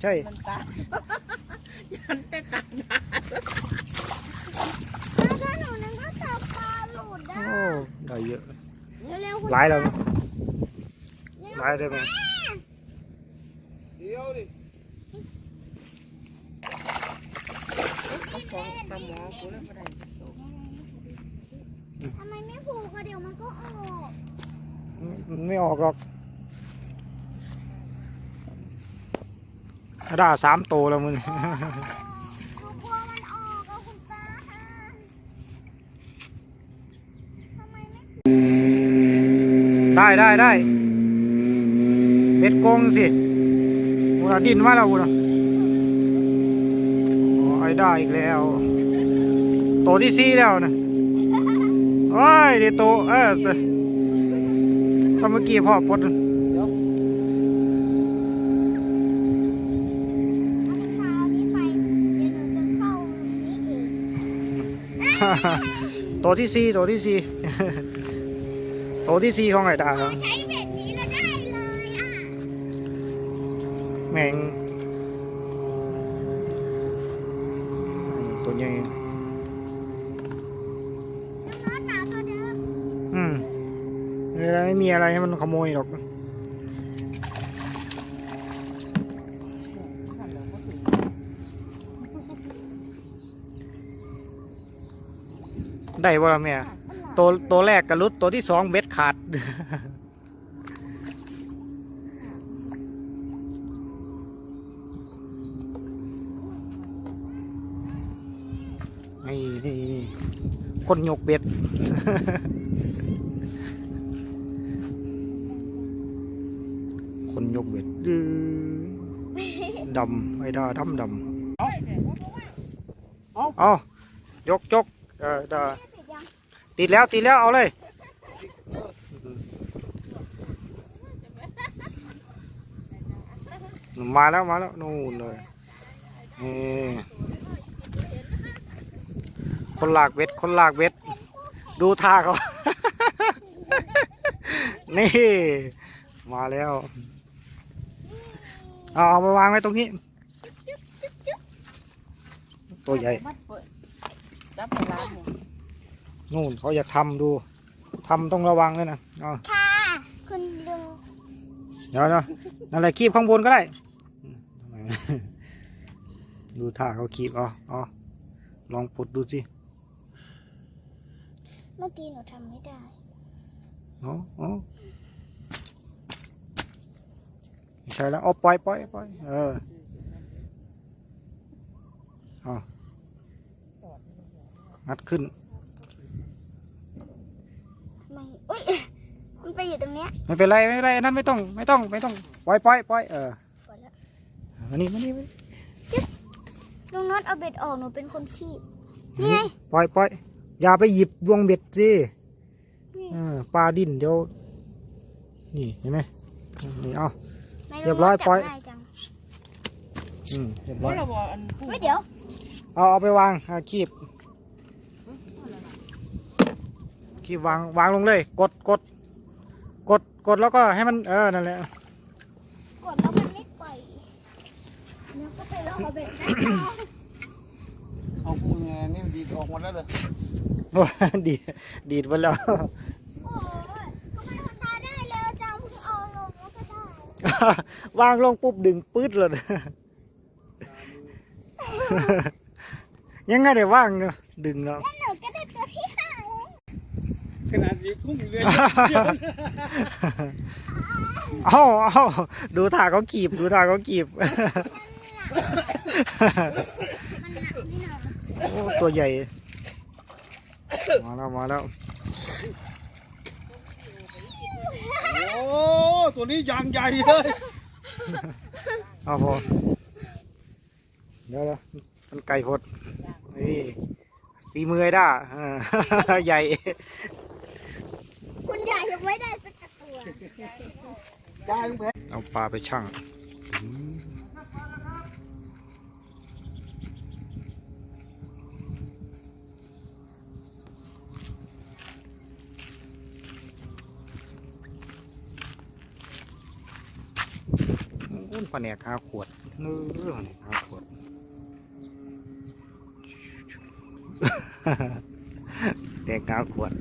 ใช่ มันตายยันแต่ตายถ้าหนูนึกว่าจับปลาหลุดได้โอ้ได้เยอะเร็วๆคุณหลายแล้วนะหลายได้ไหมเดี๋ยวดิของตาหมอกูแล้วไม่ได้ทำไมไม่ผูกอะเดี๋ยวมันก็ออก มันไม่ออกหรอก ด่าสามโตแล้วมึงกลัวมันออกอะคุณตาทำไมไม่ได้ได้ได้เบ็ดโกงสิโอ้ยดินมาแล้วกูนะโอ้ยได้อีกแล้ว โตที่สี่แล้วนะโอ้ยเดี๋ยวโตเออแต่เมื่อกี้พ่อปลด เองโตที่สี่โตที่สี่โตที่สี่ของไอ้ดาพคอรับใช้เบ็ดนี้แล้วได้เลยอะแม่งตัวใหญ่น้องน็อตหนาตัวเดิมอืมไม่มีอะไรให้มันขโมยหรอก ได้บ่ล่ะแม่ตัวตัวแรกกระลุดตัวที่สองเบ็ดขาด นี่นี่นี่คนยกเบ็ดคนยกเบ็ดดื้อดำไอ้ดาดำดำเอายกยกเออดาติดยัง ติดแล้วติดแล้วเอาเลย มาแล้วมาแล้วนู่นเลยนี่คนลากเบ็ดคนลากเบ็ดดูท่าเขา นี่ มาแล้วเอาเอามาวางไว้ตรงนี้ ตัวใหญ่จับไปร้านหมู นู่นเขาอยากทำดูทำต้องระวังเลยนะเอาค่ะ คุณลุงเดี๋ยวนะนั่นแหละคีบข้างบนก็ได้ดูท่าเขาคีบเอ๋อาลองปลดดูสิเมื่อกี้หนูทำไม่ได้เอ๋อาไม่ใช่แล้วเอาปล่อยปล่อยปล่อยเออเอางัดขึ้น ทำไมอุ้ย มันไปอยู่ตรงเนี้ยไม่เป็นไรไม่เป็นไรอันนั้นไม่ต้องไม่ต้องไม่ต้องปล่อยปล่อยปล่อยเออปล่อยแล้วมานี่มานี่มานี่ลุงน็อตเอาเบ็ดออกหนูเป็นคนขี้นี่ไงปล่อยปล่อยอย่าไปหยิบดวงเบ็ดสินี่เออปลาดิ้นเดี๋ยวนี่เห็นไหมนี่เอา ไม่เรียบร้อยว่าจัปล่อยง่ายจังอืมเรียบเพร้อยราะเราบอกอันผู้เฮ้ยเดี๋ยวเอาเอาไปวางอาคีบคีบวางวางลงเลย กดกด กดกดแล้วก็ให้มันเออนั่นแหละกดแล้วมันไม่ปล่อยแล้วก็ไปรอเบ็ดนะเอาผู้ไงนี่มันดีดออกหมดแล้วเลยโอ้ยดีดดีดไปแล้วโอ้ยทำไมคนตาได้เร็วจังเพิ่งเอาลงแล้วก็ได้วางลงปุ๊บดึงปื๊ดเลยยังไงเดี๋ยวว่างเนอะดึงแล้ว แล้วหนูก็ได้ตัวที่ห้าแล้ว ขนาดนี้พุ่งเลยเอาเอาดูท่าเขากีบ ดูท่าเขากีบ มันหนักนี่หนาโอ้ตัวใหญ่ มาแล้ว มาแล้ว โอ้ตัวนี้ยางใหญ่เลยเอาพอเดี๋ยวนะมันไก่พดนี่ฝีมือไอ้ด้าเออใหญ่ คุณยายยังไม่ได้สักตัวยางแพเอาปลาไปชั่งอืมโอ้ยแผนกหาขวดนื้อนี่ครับขวดแดงกาขวด